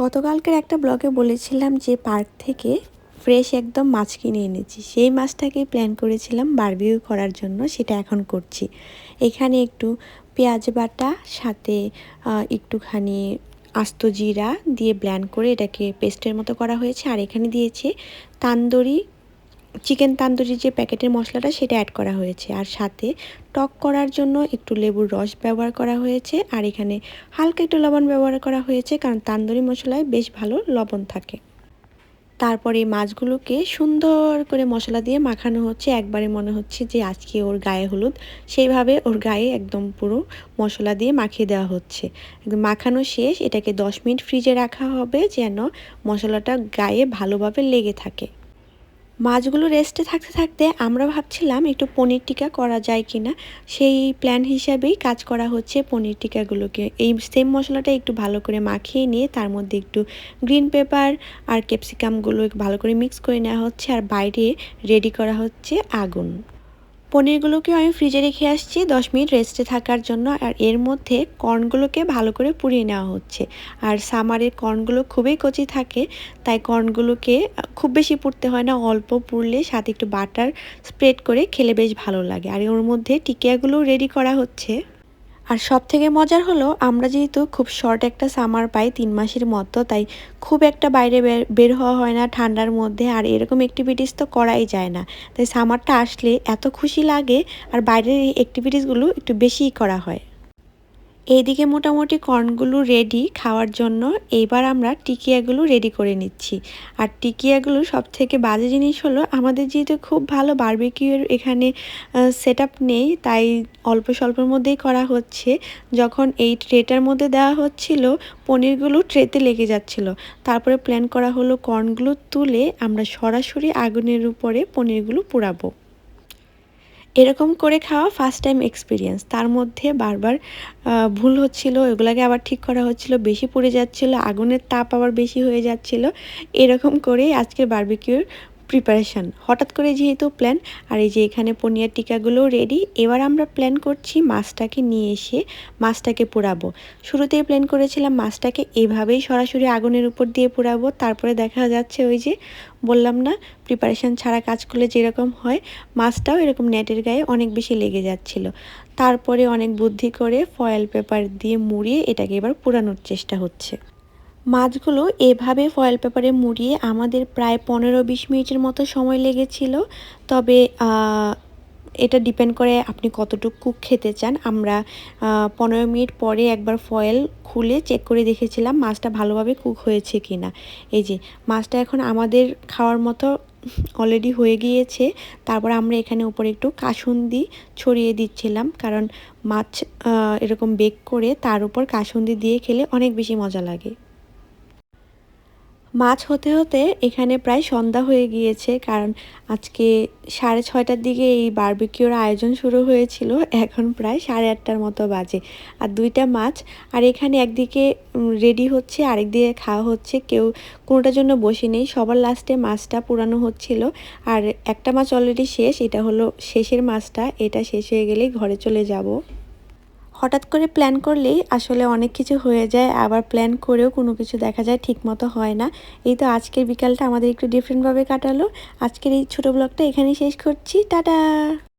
গতকালকের একটা ব্লগে বলেছিলাম যে পার্ক থেকে ফ্রেশ একদম মাছ কিনে এনেছি। সেই মাছটাকেই প্ল্যান করেছিলাম বারবিউ করার জন্য, সেটা এখন করছি। এখানে একটু পেঁয়াজ বাটা, সাথে একটুখানি আস্ত জিরা দিয়ে ব্ল্যান্ড করে এটাকে পেস্টের মতো করা হয়েছে। আর এখানে দিয়েছে তান্দুরি চিকেন তান্দুরি যে প্যাকেটের মশলাটা সেটা অ্যাড করা হয়েছে। আর সাথে টক করার জন্য একটু লেবুর রস ব্যবহার করা হয়েছে। আর এখানে হালকা একটু লবণ ব্যবহার করা হয়েছে, কারণ তান্দুরি মশলায় বেশ ভালো লবণ থাকে। তারপরে মাছগুলোকে সুন্দর করে মশলা দিয়ে মাখানো হচ্ছে। একবারে মনে হচ্ছে যে আজকে ওর গায়ে হলুদ। সেইভাবে ওর গায়ে একদম পুরো মশলা দিয়ে মাখিয়ে দেওয়া হচ্ছে। একদম মাখানো শেষ। এটাকে দশ মিনিট ফ্রিজে রাখা হবে যেন মশলাটা গায়ে ভালোভাবে লেগে থাকে। মাছগুলো রেস্টে থাকতে থাকতে আমরা ভাবছিলাম একটু পনির টিকা করা যায় কি না সেই প্ল্যান হিসাবেই কাজ করা হচ্ছে পনির টিকাগুলোকে। এই সেম মশলাটা একটু ভালো করে মাখিয়ে নিয়ে তার মধ্যে একটু গ্রিন পেপার আর ক্যাপসিকামগুলো ভালো করে মিক্স করে নেওয়া হচ্ছে আর বাইরে রেডি করা হচ্ছে আগুন। পনিরগুলোকে আমি ফ্রিজে রেখে আসছি, দশ মিনিট রেস্টে থাকার জন্য। আর এর মধ্যে কর্নগুলোকে ভালো করে পুড়িয়ে নেওয়া হচ্ছে। আর সামারের কর্নগুলো খুবই কচি থাকে, তাই কর্নগুলোকে খুব বেশি পুড়তে হয় না, অল্প পুড়লে সাথে একটু বাটার স্প্রেড করে খেলে বেশ ভালো লাগে। আর ওর মধ্যে টিকিয়াগুলো রেডি করা হচ্ছে। আর সব থেকে মজার হলো, আমরা যেহেতু খুব শর্ট একটা সামার পাই, তিন মাসের মতো, তাই খুব একটা বাইরে বের হওয়া হয় না ঠান্ডার মধ্যে, আর এরকম অ্যাক্টিভিটিস তো করাই যায় না। তাই সামারটা আসলে এত খুশি লাগে, আর বাইরের এই অ্যাক্টিভিটিসগুলো একটু বেশিই করা হয়। এইদিকে মোটামুটি কর্নগুলো রেডি খাওয়ার জন্য এইবার আমরা টিকিয়াগুলো রেডি করে নিচ্ছি। আর টিকিয়াগুলো সব থেকে বাজে জিনিস হলো আমাদের যেহেতু খুব ভালো বার্বিকিউর এখানে সেট নেই, তাই অল্প স্বল্পের মধ্যেই করা হচ্ছে। যখন এই ট্রেটার মধ্যে দেওয়া হচ্ছিল, পনিরগুলো ট্রেতে লেগে যাচ্ছিল। তারপরে প্ল্যান করা হলো কর্নগুলো তুলে আমরা সরাসরি আগুনের উপরে পনিরগুলো পোড়াবো। এরকম করে খাওয়া ফার্স্ট টাইম এক্সপিরিয়েন্স তার মধ্যে বারবার ভুল হচ্ছিল, এগুলাকে আবার ঠিক করা হচ্ছিল, বেশি পড়ে যাচ্ছিল, আগুনের তাপ আবার বেশি হয়ে যাচ্ছিল, এরকম করেই আজকের বার্বিকিউর প্রিপারেশান হঠাৎ করে যেহেতু প্ল্যান আর এই যে এখানে পনিয়ার টিকাগুলো রেডি এবার আমরা প্ল্যান করছি মাছটাকে নিয়ে এসে মাছটাকে পোড়াবো। শুরুতেই প্ল্যান করেছিলাম মাছটাকে এভাবেই সরাসরি আগুনের উপর দিয়ে পোড়াবো। তারপরে দেখা যাচ্ছে ওই যে বললাম না প্রিপারেশান ছাড়া কাজ করলে যেরকম হয়, মাছটাও এরকম নেটের গায়ে অনেক বেশি লেগে যাচ্ছিল। তারপরে অনেক বুদ্ধি করে ফয়েল পেপার দিয়ে মুড়িয়ে এটাকে এবার পোড়ানোর চেষ্টা হচ্ছে। মাছগুলো এভাবে ফয়েল পেপারে মুড়িয়ে আমাদের প্রায় পনেরো বিশ মিনিটের মতো সময় লেগেছিল। তবে এটা ডিপেন্ড করে আপনি কতটুকু কুক খেতে চান। আমরা পনেরো মিনিট পরে একবার ফয়েল খুলে চেক করে দেখেছিলাম মাছটা ভালোভাবে কুক হয়েছে কি না এই যে, মাছটা এখন আমাদের খাওয়ার মতো অলরেডি হয়ে গিয়েছে। তারপর আমরা এখানে উপরে একটু কাসুন্দি ছড়িয়ে দিচ্ছিলাম। কারণ মাছ এরকম বেক করে তার উপর কাসুন্দি দিয়ে খেলে অনেক বেশি মজা লাগে। মাছ হতে হতে এখানে প্রায় সন্ধ্যা হয়ে গিয়েছে, কারণ আজকে সাড়ে ছয়টার দিকে এই বার্বিকিউর আয়োজন শুরু হয়েছিল। এখন প্রায় সাড়ে আটটার মতো বাজে। আর দুইটা মাছ, আর এখানে একদিকে রেডি হচ্ছে আরেক দিকে খাওয়া হচ্ছে। কেউ কোনোটার জন্য বসে নেই। সবার লাস্টে মাছটা পুরানো হচ্ছিল। আর একটা মাছ অলরেডি শেষ, এটা হলো শেষের মাছটা। এটা শেষ হয়ে গেলেই ঘরে চলে যাব। হঠাৎ করে প্ল্যান করলেই আসলে অনেক কিছু হয়ে যায়, আবার প্ল্যান করেও কোনো কিছু দেখা যায় ঠিক মতো হয় না। এই তো আজকের বিকালটা আমাদের একটু ডিফারেন্টভাবে কাটালো। আজকের এই ছোটো ব্লগটা এখানেই শেষ করছি। টাটা!